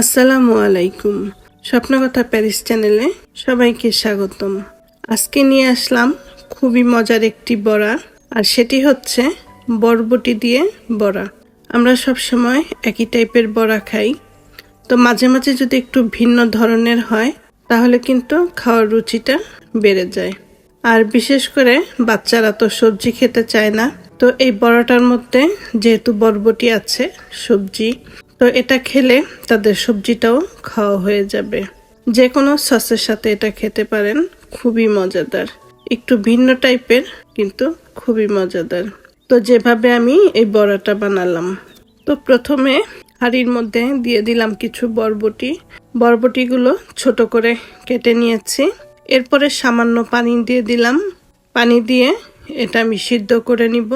আসসালামু আলাইকুম। স্বপ্নকথা প্যারিস চ্যানেলে সবাইকে স্বাগতম। আজকে নিয়ে আসলাম খুবই মজার একটি বড়া, আর সেটি হচ্ছে বরবটি দিয়ে বড়া। আমরা সব সময় একই টাইপের বড়া খাই। তো মাঝে মাঝে যদি একটু ভিন্ন ধরনের হয়, তাহলে কিন্তু খাওয়ার রুচিটা বেড়ে যায়। আর বিশেষ করে বাচ্চারা তো সবজি খেতে চায় না। তো এই বড়াটার মধ্যে যেহেতু বরবটি আছে, সবজি তো এটা খেলে তাদের সবজিটাও খাওয়া হয়ে যাবে। যে কোনো সসের সাথে এটা খেতে পারেন, খুবই মজাদার। একটু ভিন্ন টাইপের, কিন্তু খুবই মজাদার। তো যেভাবে আমি এই বড়াটা বানালাম। তো প্রথমে হাঁড়ির মধ্যে দিয়ে দিলাম কিছু বরবটি। বরবটিগুলো ছোট করে কেটে নিয়েছি। এরপরে সামান্য পানি দিয়ে দিলাম। পানি দিয়ে এটা আমি সিদ্ধ করে নিব।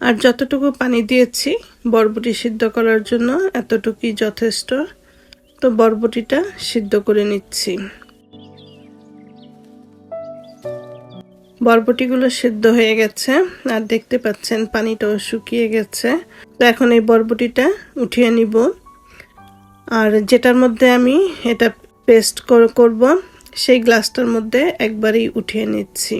আর যতটুকু পানি দিয়েছি, বরবটি সিদ্ধ করার জন্য এতটুকুই যথেষ্ট। তো বরবটিটা সিদ্ধ করে নিচ্ছি। বরবটিগুলো সিদ্ধ হয়ে গেছে, আর দেখতে পাচ্ছেন পানিটাও শুকিয়ে গেছে। তো এখন এই বরবটিটা উঠিয়ে নিব। আর যেটার মধ্যে আমি এটা পেস্ট করব, সেই গ্লাসটার মধ্যে একবারই উঠিয়ে নিচ্ছি।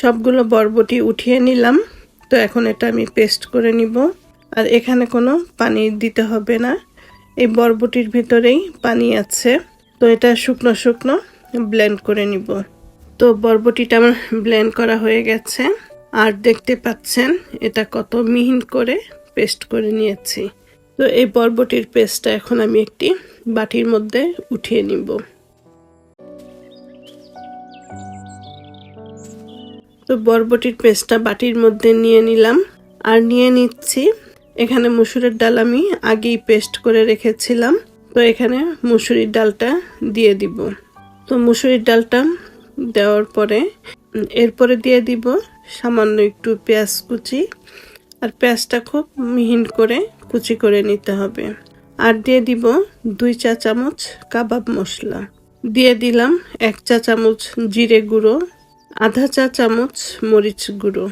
সবগুলো বরবটি উঠিয়ে নিলাম। তো এখন এটা আমি পেস্ট করে নিব। আর এখানে কোনো পানি দিতে হবে না। এই বরবটির ভিতরেই পানি আছে। তো এটা শুকনো শুকনো ব্লেন্ড করে নিব। তো বরবটিটা আমার ব্লেন্ড করা হয়ে গেছে। আর দেখতে পাচ্ছেন, এটা কত মিহিন করে পেস্ট করে নিয়েছি। তো এই বরবটির পেস্টটা এখন আমি একটি বাটির মধ্যে উঠিয়ে নিব। তো বরবটির পেস্টটা বাটির মধ্যে নিয়ে নিলাম। আর নিয়ে নিচ্ছি, এখানে মুসুরের ডাল আমি আগেই পেস্ট করে রেখেছিলাম। তো এখানে মুসুরির ডালটা দিয়ে দিব। তো মুসুরির ডালটা দেওয়ার পরে, এরপরে দিয়ে দিব সামান্য একটু পেঁয়াজ কুচি। আর পেঁয়াজটা খুব মিহিন করে কুচি করে নিতে হবে। আর দিয়ে দিব দুই চা চামচ কাবাব মশলা। দিয়ে দিলাম এক চা চামচ জিরে গুঁড়ো আধা চা চামচ মরিচ গুঁড়ো।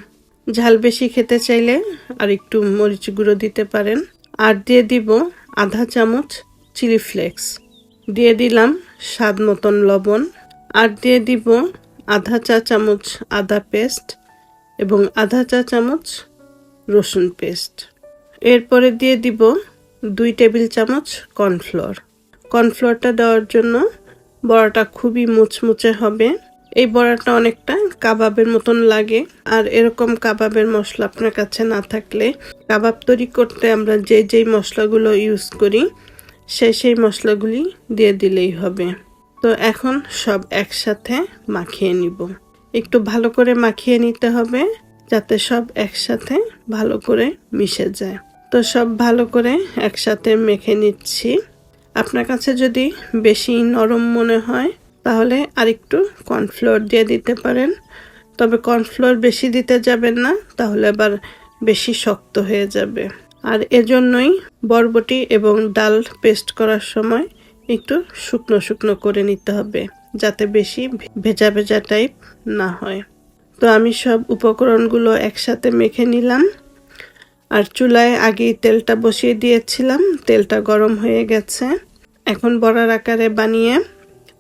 ঝাল বেশি খেতে চাইলে আর একটু মরিচ গুঁড়ো দিতে পারেন। আর দিয়ে দিব আধা চামচ চিলি ফ্লেক্স। দিয়ে দিলাম স্বাদ মতন লবণ। আর দিয়ে দিব আধা চা চামচ আদা পেস্ট এবং আধা চা চামচ রসুন পেস্ট। এরপরে দিয়ে দিব দুই টেবিল চামচ কর্নফ্লোর। কর্নফ্লোরটা দেওয়ার জন্য বড়াটা খুবই মুচমুচে হবে। এই বড়াটা অনেকটা কাবাবের মতন লাগে। আর এরকম কাবাবের মশলা আপনার কাছে না থাকলে কাবাব তৈরি করতে আমরা যে যেই মশলাগুলো ইউজ করি সেই সেই মশলাগুলি দিয়ে দিলেই হবে। তো এখন সব একসাথে মাখিয়ে নিব। একটু ভালো করে মাখিয়ে নিতে হবে যাতে সব একসাথে ভালো করে মিশে যায়। তো সব ভালো করে একসাথে মেখে নিচ্ছি। আপনার কাছে যদি বেশি নরম মনে হয় তাহলে আরেকটু কর্নফ্লোর দিয়ে দিতে পারেন। তবে কর্নফ্লোর বেশি দিতে যাবেন না, তাহলে আবার বেশি শক্ত হয়ে যাবে। আর এজন্যই বরবটি এবং ডাল পেস্ট করার সময় একটু শুকনো শুকনো করে নিতে হবে, যাতে বেশি ভেজা ভেজা টাইপ না হয়। তো আমি সব উপকরণগুলো একসাথে মেখে নিলাম। আর চুলায় আগেই তেলটা বসিয়ে দিয়েছিলাম, তেলটা গরম হয়ে গেছে। এখন বড়ার আকারে বানিয়ে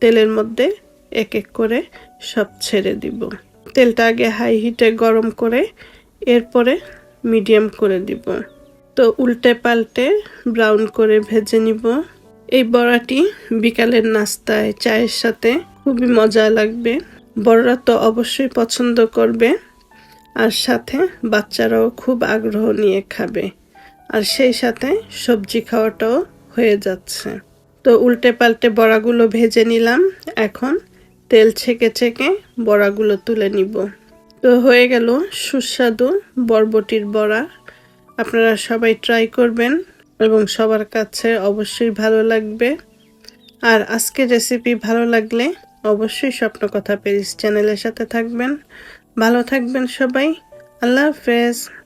তেলের মধ্যে এক এক করে সব ছেড়ে দিব। তেলটা আগে হাই হিটে গরম করে এরপরে মিডিয়াম করে দিব। তো উল্টে পাল্টে ব্রাউন করে ভেজে নিব। এই বড়াটি বিকালের নাস্তায়, চায়ের সাথে খুবই মজা লাগবে। বড়রা তো অবশ্যই পছন্দ করবে। আর সাথে বাচ্চারাও খুব আগ্রহ নিয়ে খাবে। আর সেই সাথে সবজি খাওয়াটাও হয়ে যাচ্ছে। তো উল্টে পাল্টে বড়াগুলো ভেজে নিলাম। এখন তেল ছেঁকে ছেঁকে বড়াগুলো তুলে নিব। তো হয়ে গেল সুস্বাদু বরবটির বড়া। আপনারা সবাই ট্রাই করবেন এবং সবার কাছে অবশ্যই ভালো লাগবে। আর আজকের রেসিপি ভালো লাগলে অবশ্যই স্বপ্ন কথা পেরিস চ্যানেলের সাথে থাকবেন। ভালো থাকবেন সবাই। আল্লাহ হাফেজ।